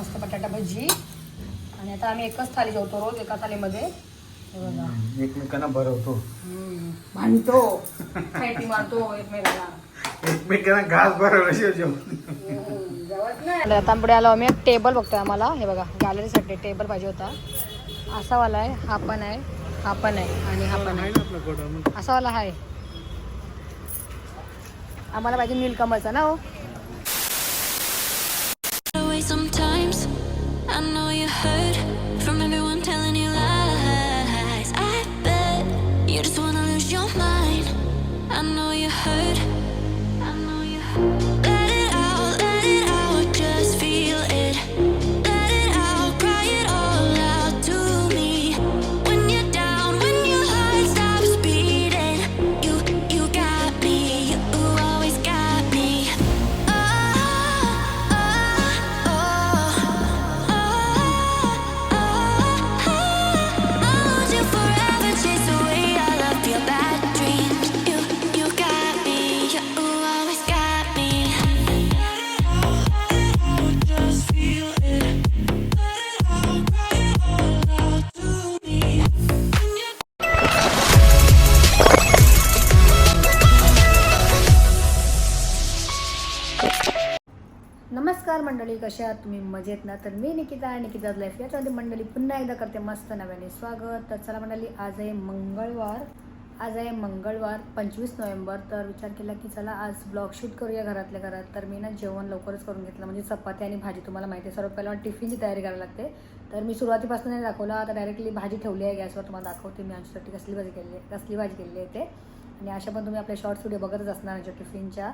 मस्त बटाटा भजी. आणि आता आम्ही एकच थाली जेवतो रोज एका थालीमध्ये एकमेकांना भरवतो. भांडतो मारतो एकमेकाला एकमेकांना घास भरवल्याशिवाय जेवण जेवत नाही. आता पुढे आलो आम्ही. टेबल बघतोय आम्हाला. हे बघा गॅलरीसाठी टेबल पाहिजे होता. असा वाला आहे हा पण आहे हा पण आहे आणि हा पण आहे. असा वाला आहे. आम्हाला पाहिजे नीलकमलचा ना हो? नमस्कार मंडळी कशा आहात तुम्ही? मजेत ना? तर मी निकिता निकिता लाईफ याच्यामध्ये मंडळी पुन्हा एकदा करते मस्त नव्याने स्वागत. तर चला मंडळी आज आहे मंगळवार. आज आहे मंगळवार पंचवीस नोव्हेंबर. तर विचार केला की चला आज ब्लॉग शूट करूया घरातल्या घरात. तर मी ना जेवण लवकरच करून घेतलं. म्हणजे चपाती आणि भाजी तुम्हाला माहिती आहे. सर्वात पहिला टिफिनची तयारी करायला लागते. तर मी सुरुवातीपासून नाही आता डायरेक्टली भाजी ठेवली आहे. गॅसवर तुम्हाला दाखवते मी आमच्यासाठी कसली भाजी केली आहे. कसली भाजी केली आहे ते. आणि अशा पण तुम्ही आपल्या शॉर्ट्स व्हिडिओ बघतच असणार आमच्या टिफिनच्या.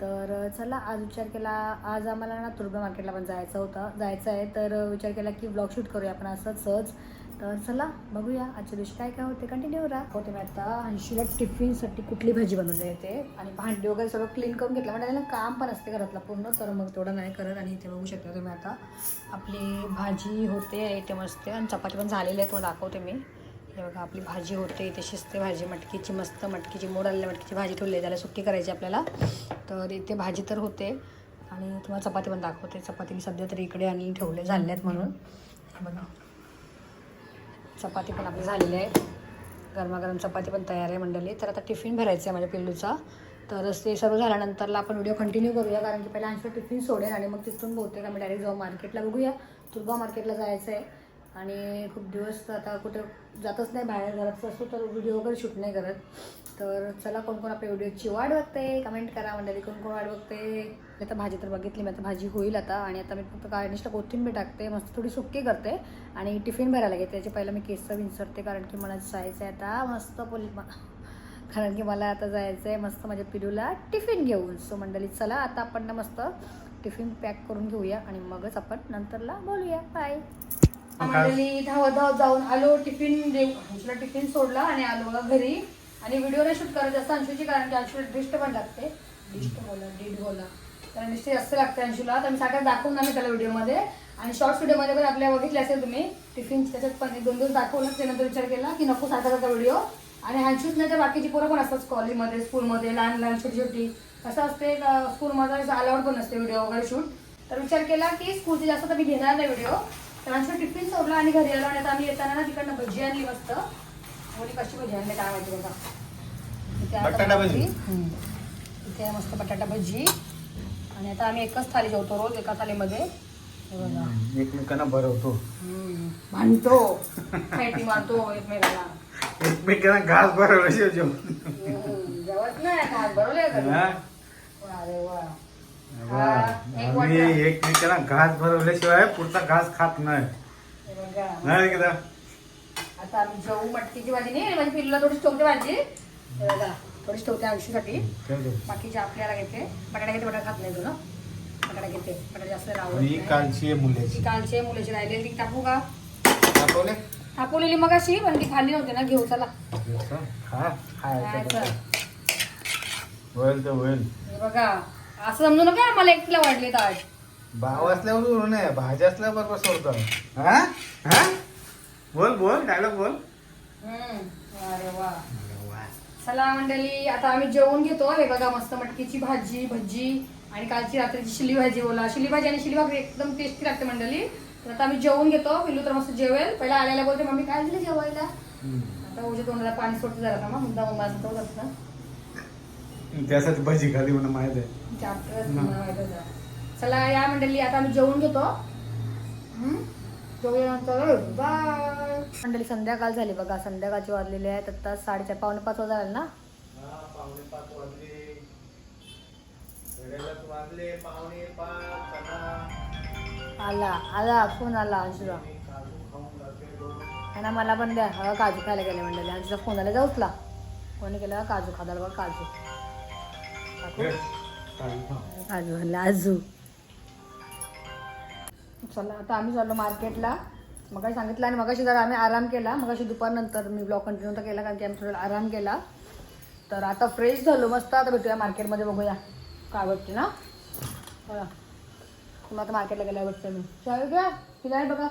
तर चला आज विचार केला आज आम्हाला ना तुर्बा मार्केटला पण जायचं होतं. जायचं आहे तर विचार केला की ब्लॉग शूट करूया आपण असं सहज. तर चला बघूया. आजच्या दिवशी काय काय होते? कंटिन्यू राहा होते मी आता ऐंशीला टिफिनसाठी कुठली भाजी बनवली येते आणि भांडी वगैरे सगळं क्लीन करून घेतलं. म्हणजे त्याला काम पण असते घरातलं पूर्ण. तर मग तेवढं नाही करत. आणि इथे बघू शकता तुम्ही आता आपली भाजी होते इथे मस्त आणि चपाती पण झालेली आहे तो दाखवते मी. हे बघा आपली भाजी होते इथे शिजते भाजी मटकीची मस्त मटकीची मोड आलेल्या मटकीची भाजी ठेवली आहे त्याला सुट्टी करायची आपल्याला. तर इथे भाजी तर होते. आणि तुम्हाला चपाती पण दाखवते. चपाती मी सध्या तरी इकडे आणि ठेवले झाले आहेत म्हणून. हे बघा. चपाती पण आपली झालेली आहे. गरमागरम चपाती पण तयार आहे मंडळी. तर आता टिफिन भरायचं आहे माझ्या पिल्लूचा. तर ते सर्व झाल्यानंतरला आपण व्हिडिओ कंटिन्यू करूया कारण की पहिला आमचं टिफिन सोडेल आणि मग तिथून बहुतेक आम्ही डायरेक्ट जाऊ मार्केटला बघूया तुलबा मार्केटला जायचं आहे आणि खूप दिवस आता कुठं जातच नाही बाहेर घरात असतो तर व्हिडिओ वगैरे शूट नाही करत. तर चला कोण कोण आपल्या व्हिडिओची वाट बघते कमेंट करा मंडळी कोण कोण वाट बघते. मी आता भाजी तर बघितली मी आता भाजी होईल आता. आणि आता मी फक्त गार्निशला कोथिंबीर टाकते मस्त थोडी सुक्की करते. आणि टिफिन भरायला घेते त्याच्या पहिला मी केस विंचरते कारण की मला जायचं आहे आता मस्त पोल कारण की मला आता जायचं आहे मस्त माझ्या पिलूला टिफिन घेऊन. सो मंडळी चला आता आपण ना मस्त टिफिन पॅक करून घेऊया आणि मगच आपण नंतरला बोलूया. बाय आम्ही धावत धावत जाऊन आलो टिफिन देऊ अंशूला टिफिन सोडला आणि आलो बघा घरी. आणि व्हिडिओ नाही शूट करत जास्त अंशूची कारण की अंशूला डिस्ट पण लागते. डिस्ट बोला डीड बोला. तर निश्चित जास्त लागते अंशूला. तर मी सगळ्यात दाखवून आम्ही त्याला व्हिडिओमध्ये. आणि शॉर्ट्स व्हिडिओमध्ये पण आपल्या बघितले असेल तुम्ही टिफिन त्याच्यात पण एक दोन दिवस दाखवलं त्यानंतर विचार केला की नको सारखा त्याचा व्हिडिओ. आणि अंशूच नाही तर बाकीची पोरं पण असतात कॉलेजमध्ये स्कूलमध्ये लहान लहान छोटी छोटी. कसं असते स्कूलमध्ये अलाउड पण असते व्हिडिओ वगैरे शूट. तर विचार केला की स्कूलचे जास्त तर मी घेणार नाही व्हिडिओ. आमचं टिफिन सोडला आणि घरी आलो आणि आम्ही येताना ना तिकडनं भजी आणली मस्त. मुली कशी भजी आणली काय माहिती बघा बटाटा भजी. इथे मस्त बटाटा भजी. आणि आता आम्ही एकच थाली जेवतो रोज एका थालीमध्ये. एकमेकांना भरवतो. भांडतो फेटी मारतो एकमेकाला एकमेकांना. घास भरवल्याशिवाय जेवण. जेवत नाही बरोबर आहे हा? वा. आम्ही वाटा. एकमेकांना घास भरवल्याशिवाय पुढचा घास खात नाही. हे नाही का आता आम्ही जेवू मटकीची भाजी नाही माझी पिल्लूला थोडीशी ठेवते भाजी. थोडीशी ठेवते आयुष्यासाठी. बाकीचे आपल्याला घेते. बटाटा घेते बटाटा खात नाही तू ना? बटाटा घेते. बटाटा जास्त. कालची ती कालचे मुलाची राहिलेली. ती टाकू का? दाखवले टाकवलेली मग अशी पण ती खाली नव्हती ना. घेऊ चला. बघा. असं समजू नका मला एकटीला वाढले ताट भाव असल्यावर उरू नये भाजी असल्यावर बरोबर सोडतो हा? हा? बोल बोल डायलॉग बोल. हम्म. अरे वा. चला मंडळी आता आम्ही जेवण घेतो. हे बघा मस्त मटकीची भाजी भजी आणि कालची रात्रीची शिली भाजी बोला. शिली भाजी आणि शिली भाकरी एकदम टेस्टी लागते मंडळी. तर आता आम्ही जेवून घेतो. पिल्लू तर मस्त जेवेल. पहिला आल्याला बोलते मम्मी काय दिलं जेवायला? आता उद्या तोंडाला पाणी सोडतं जरा ना मुद्दा मग माझं तो त्यासाठी भजी खाली म्हणून माहीत आहे. तुम्हाला आहे. चला या मंडळी आता आम्ही जेवून घेतो. हम्म? जेवल्यानंतर बाय. मंडळी संध्याकाळ झाली बघा. संध्याकाळची वाजलेली आहेत आता साडेचार पावणे पाच वाजता आले ना? पावणे पाच वाजले. घड्याळात वाजले. पावणे पाच आता आला आला फोन आला अंशुरा मी काजू खाऊन जाते आणि ना मला पण द्या. हा काजू खायला गेले मंडळी. अंशुचा फोन आला. जाऊचला कोणी केला? काजू खादाला बघ काजू? काजू म्हणलं आजू चला आता आम्ही चाललो मार्केटला. मगाशी सांगितलं आणि मगाशी जरा आम्ही आराम केला. मगाशी दुपारनंतर मी ब्लॉग कंटिन्यू तर केला कारण की आम्ही थोडा आराम केला. तर आता फ्रेश झालो मस्त. आता भेटूया मार्केटमध्ये बघूया. काय भेटते ना? बघा मग आता मार्केटला गेल्या भेटते मी. चालेल घ्या तिला आहे बघा.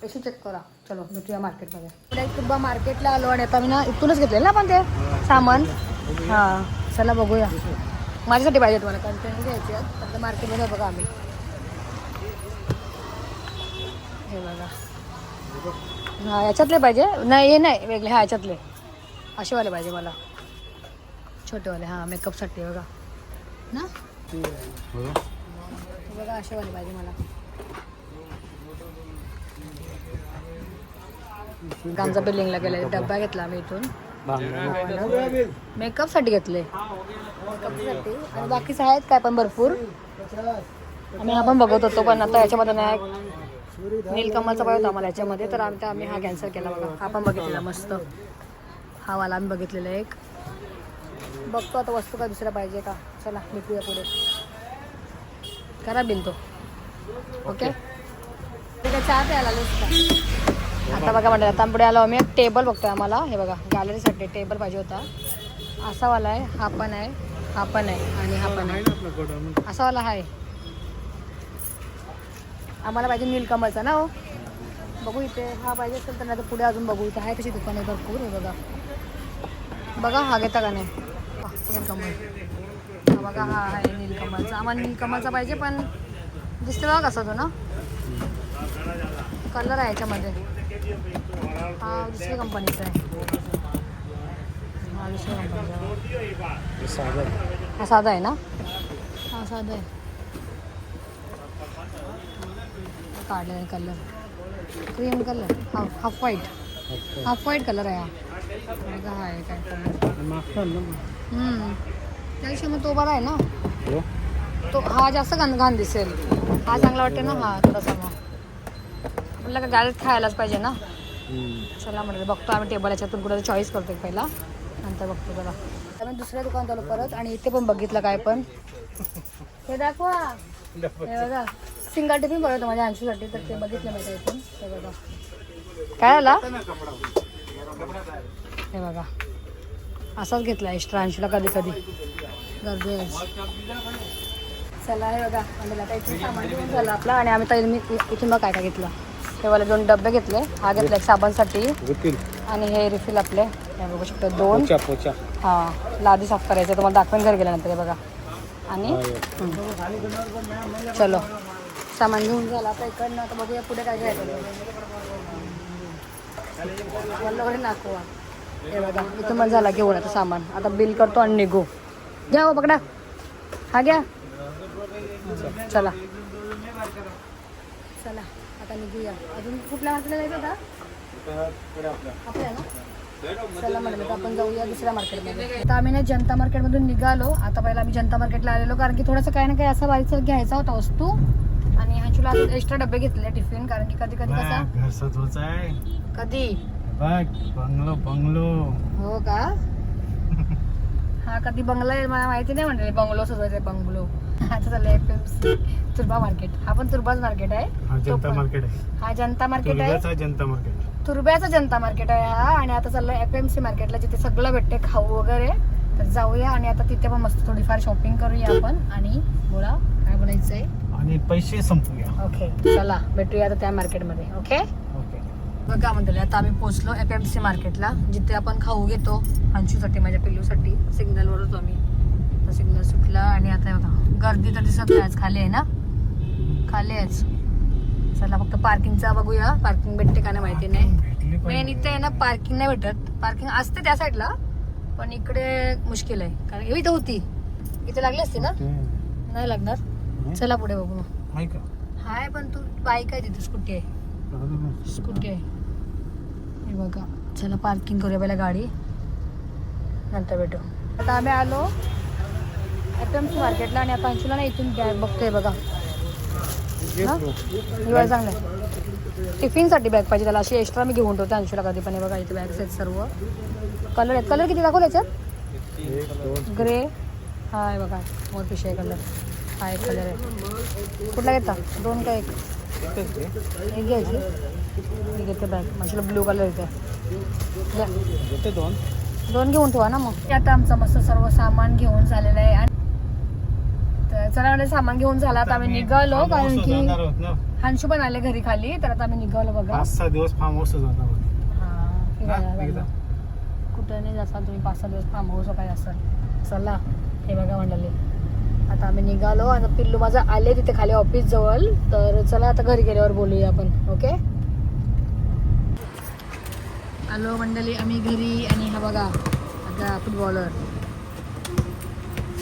पैसे चेक करा. चलो भेटूया मार्केटमध्ये. पुढे सुद्धा मार्केटला आलो आणि आता मी ना इथूनच घेतलेलं ना आपण ते सामान. हां. चला बघूया. माझ्यासाठी पाहिजे तुम्हाला कंटेनर घ्यायचे. आहेत आता मार्केटमध्ये बघा आम्ही. हे बघा. हा याच्यातले पाहिजे? नाही हे नाही वेगळे. हा याच्यातले. असेवाले पाहिजे मला. छोटेवाले हां मेकअपसाठी बघा. ना? बघा असेवाले पाहिजे मला. आमचा बिल्डिंगला गेला डब्बा घेतला आम्ही इथून. मेकअपसाठी घेतले. मेकअपसाठी आणि बाकीचं आहेत काय पण भरपूर. आम्ही हा पण बघत होतो पण आता याच्यामध्ये नाही. नीलकमलचा पाहिजे होता आम्हाला याच्यामध्ये. तर आम्ही आम्ही हा कॅन्सल केला बघा. हा पण बघितलेला मस्त. हा वाला आम्ही बघितलेला एक. बघतो आता वस्तू काय दुसऱ्या पाहिजे का? चला निघूया पुढे. करा बिल तो. ओके? ठीक आहे चहा प्यायला का आता बघा म्हणतात आता पुढे आलो आम्ही. एक टेबल बघतोय आम्हाला. हे बघा गॅलरीसाठी टेबल पाहिजे होता. असा वाला आहे हा पण आहे हा पण आहे आणि हा पण आहे. असा वाला आहे. आम्हाला पाहिजे नीलकमलचा ना हो? बघू इथे हा पाहिजे असेल तर नाही तर पुढे अजून बघू. इथे आहे तशी आहे भरपूर हे बघा. बघा हा घेता का नाही? नीलकमल बघा हा आहे नीलकमलचा आम्हाला नीलकमलचा पाहिजे पण दिसते बघा कसा तो ना? कलर आहे याच्यामध्ये. हा दुसऱ्या कंपनीचा आहे. हा दुसऱ्या कंपनीचा हा साधा आहे. ना? हा साधा आहे. काढलेला आहे कलर क्रीम कलर हा half white half white colour आहे हा. हा आहे. काय कलर हम्म. त्यापेक्षा मग तो बरा आहे ना? तो हा जास्त घाण घाण दिसेल. हा चांगला वाटते ना? हा थोडासा मग. आपल्याला का गाडीत खायलाच पाहिजे ना? चला म्हणजे बघतो आम्ही टेबल याच्यातून कुठं चॉईस करतो पहिला. नंतर बघतो जरा. आम्ही दुसऱ्या दुकानात आलो परत आणि इथे पण बघितलं काय पण. हे दाखवा. हे बघा. सिंगल टिफिन बघतो माझ्या अंशूसाठी तर ते बघितलं मी इथून. हे बघा. काय आला? हे बघा. असाच घेतला एक्स्ट्रा अंशूला कधी कधी. गर्दी आहे. चला हे बघा. आम्ही आता इथून सामान घेऊन झालं आपलं आणि आम्ही तर मी इथून बघ काय काय घेतलं. हे वाले दोन डबे घेतले. हा घेतला एक साबणसाठी. आणि हे रिफिल आपले. हे बघू शकतो दोन. हां लादी साफ करायचं तुम्हाला दाखवेन घर गेल्यानंतर हे बघा. आणि. चलो. सामान घेऊन झालं आता इकडनं. आता बघूया पुढे काय घ्यायचं हे बघा इथून मग झाला घेऊन आता सामान. आता बिल करतो आणि निघू. घ्या हो पकडा. हा घ्या. चला. चला आता निघूया. अजून कुठल्या मार्केटला जायचं होता? आपल्या ना चला म्हणलं तर आपण जाऊया दुसऱ्या मार्केटमध्ये आता आम्ही ना जनता मार्केटमधून निघालो. आता पहिला आम्ही जनता मार्केटला आलेलो कारण की थोडंसं काही ना काही असा बारीकसा घ्यायचा होता वस्तू. आणि ह्याचूला एक्स्ट्रा डबे घेतले टिफिन कारण की कधी कधी कसा कधी? Bungalow bungalow. हो का? हा कधी बंगला मला माहिती नाही म्हणजे बंगलो सजवायचा बंगलो. चाललं एफ एम सी तुर्बा मार्केट हा पण तुर्बाच मार्केट आहे. हा तो जनता पण. मार्केट आहे. हा जनता मार्केट आहे. तुर्ब्याचा जनता मार्केट तुर्ब्याचा जनता मार्केट आहे हा. आणि आता चाललं एफ एम सी मार्केटला जिथे सगळं भेटते खाऊ वगैरे तर जाऊया आणि आता तिथे पण मस्त थोडीफार शॉपिंग करूया आपण. आणि बोला काय बोलायचंय? आणि पैसे संपूया. ओके चला भेटूया आता त्या मार्केटमध्ये ओके ओके बघा म्हणतो आता आम्ही पोहोचलो एफ एम सी मार्केटला जिथे आपण खाऊ घेतो. अंशूसाठी माझ्या पिल्लूसाठी सिग्नलवर होतो आम्ही. सिग्नल सुटला आणि आता बघा गर्दी तर दिसत नाही आज खाली आहे ना? खाली आहेच. चला फक्त पार्किंगचा बघूया. पार्किंग भेटते का नाही माहिती नाही. मेन इथे आहे ना पार्किंग नाही भेटत. पार्किंग असते त्या साईडला पण इकडे मुश्किल आहे. कारण इथे होती. इथे लागली असते ना? नाही लागणार. चला पुढे बघू. मग हाय पण तू बाईक आहे तिथे स्कूटी आहे. स्कूटी आहे. हे बघा. चला पार्किंग करूया पहिला गाडी. नंतर भेटू. आता आम्ही आलो. एफ एम सी मार्केटला आणि आता अंशुला ना इथून बॅग बघतोय बघा? हिवाळा चांगला आहे. टिफिनसाठी बॅग पाहिजे त्याला. अशी एक्स्ट्रा मी घेऊन ठेवते अंशुला कधी पण. बघा इथे बॅग्स आहेत सर्व. कलर आहेत. कलर किती दाखवले याच्यात? ग्रे हा आहे बघा. मोर पिशे आहे कलर हा एक कलर आहे. कुठला घेता दोन का एक? एक घ्यायची. मी घेते बॅग माझ्याला ब्लू कलर येते. दोन. दोन घेऊन ठेवा ना मग. आता आमचं मस्त सर्व सामान घेऊन झालेलं आहे. आणि चला म्हणजे सामान घेऊन झाला आता आम्ही निघालो कारण की हांशू पण आले घरी खाली तर आता आम्ही निघालो बघा. पाच सहा दिवस फार्म हाऊस फिरायला. कुठं नाही जासाल तुम्ही पाच सहा दिवस फार्म हाऊस काय असाल. चला हे बघा मंडळी. आता आम्ही निघालो आणि पिल्लू माझं आले तिथे खाली ऑफिस जवळ तर चला आता घरी गेल्यावर बोलूया आपण ओके? आलो मंडळी आम्ही घरी आणि हा बघा आता फुटबॉलर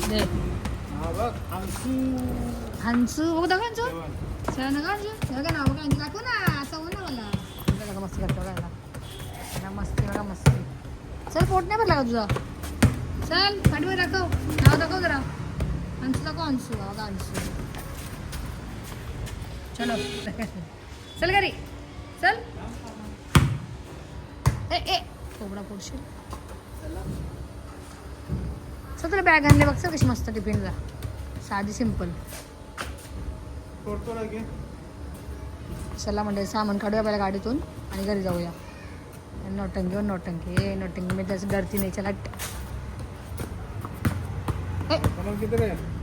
दे. हंसू बघू दाखव हंसू चला नका हंसू बघा ना बघा हंसू दाखव ना असं हो ना मला बघा मस्ती करतो बघा याला. याला मस्ती बघा मस्ती चल पोट नाही भरला का तुझा चल पाठीवर दाखव नाव दाखव जरा हंसू दाखव हा बघा हंसू चलो चल घरी चल ए ए कोबडा पोडशील चल तुला बॅग आणले बघ कशी मस्त टिफिनला साधी सिंपल चला म्हणजे सामान काढूया पहिल्या गाडीतून आणि घरी जाऊया. नौटंकी वर नौटंकी. ए नौटंकी मी त्याचं डरती नाही चला.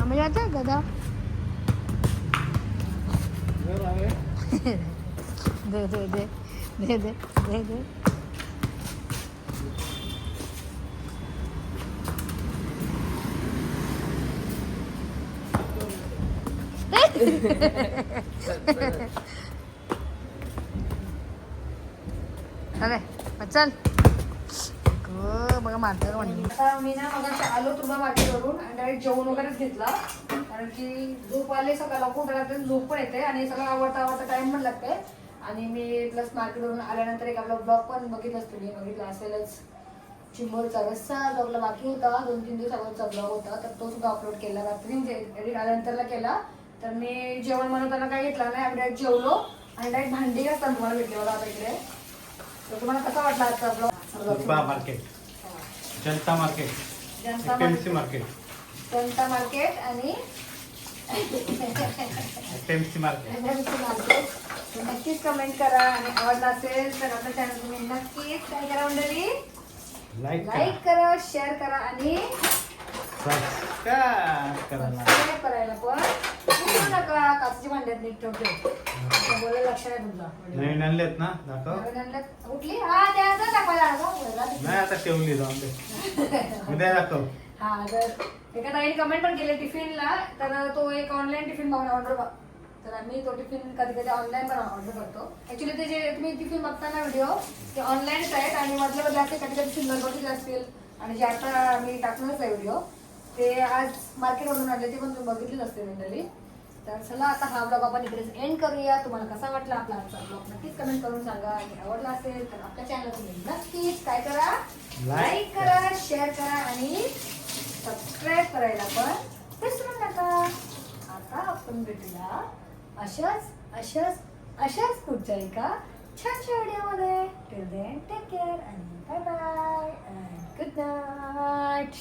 आम्ही जाते गदा. दे दे दे. दे दे दे दे. अरे चल. बघा मारतं म्हणून मी ना मग आलो तुला मार्केटवरून आणि डायरेक्ट जेवण वगैरेच घेतला. कारण की झोप आले सकाळला खूप उठायला लागते झोप पण येते आणि सगळं आवडता आवडता टाइम पण लागते. आणि मी प्लस मार्केटवरून आल्यानंतर एक आपला ब्लॉग पण बघितलाच तुम्ही बघितला असेलच. चिंबोरचा रस्सा जो आपला बाकी होता दोन तीन दिवस अगोदरचा ब्लॉग होता तर तो सुद्धा अपलोड केला. रात्री म्हणजे एडिट आल्यानंतरला केला. तर मी जेवण बनवताना काही घेतला नाही आम्ही डायरेक्ट जेवलो आणि डायरेक्ट भांडी घासताना तुम्हाला भेटले बघा आता इकडे. तर तुम्हाला कसा वाटला आजचा blog market. Janata market. Janata market. Janata market आणि नक्कीच कमेंट करा. आणि आवडला असेल तर आपल्या चॅनल तुम्ही नक्कीच काय करा मंडळी. लाईक करा. शेअर करा आणि सबस्क्राईब करायला पण काचेची भांड्यात नीट ठेवते बोलायला लक्ष नाही तुमचा. नवीन आणलेत ना? दाखव. नवीन आणल्यात उठली हा त्या आला नाही आता ठेवली जाऊन दे. उद्या दाखव. हा तर एका ताईने कमेंट पण केले टिफिनला. तर तो एक ऑनलाईन टिफिन बघून ऑर्डर तर आम्ही तो टिफिन कधी कधी ऑनलाईन पण ऑर्डर करतो. ऍक्च्युली ते जे तुम्ही टिफिन बघताना व्हिडिओ ते ऑनलाईनच आहेत आणि मधले असे कधी कधी सिग्नल बघितले असतील आणि जे आता मी टाकणारच आहे व्हिडिओ ते आज मार्केटवरून आणले ते पण तुम्ही बघितलेच असते मंडळी तर चला आता हा ब्लॉग आपण इकडेच एंड करूया. तुम्हाला कसा वाटला आपला आजचा ब्लॉग नक्कीच कमेंट करून सांगा. आणि आवडला असेल तर आपल्या चॅनल तुम्ही नक्कीच काय करा? लाईक करा शेअर करा आणि सबस्क्राईब करायला पण विसरू नका. आता आपण भेटूया अशाच अशाच अशाच पुढच्या एका छानशा व्हिडिओमध्ये टिल देन टेक केअर आणि बाय बाय गुड नाईट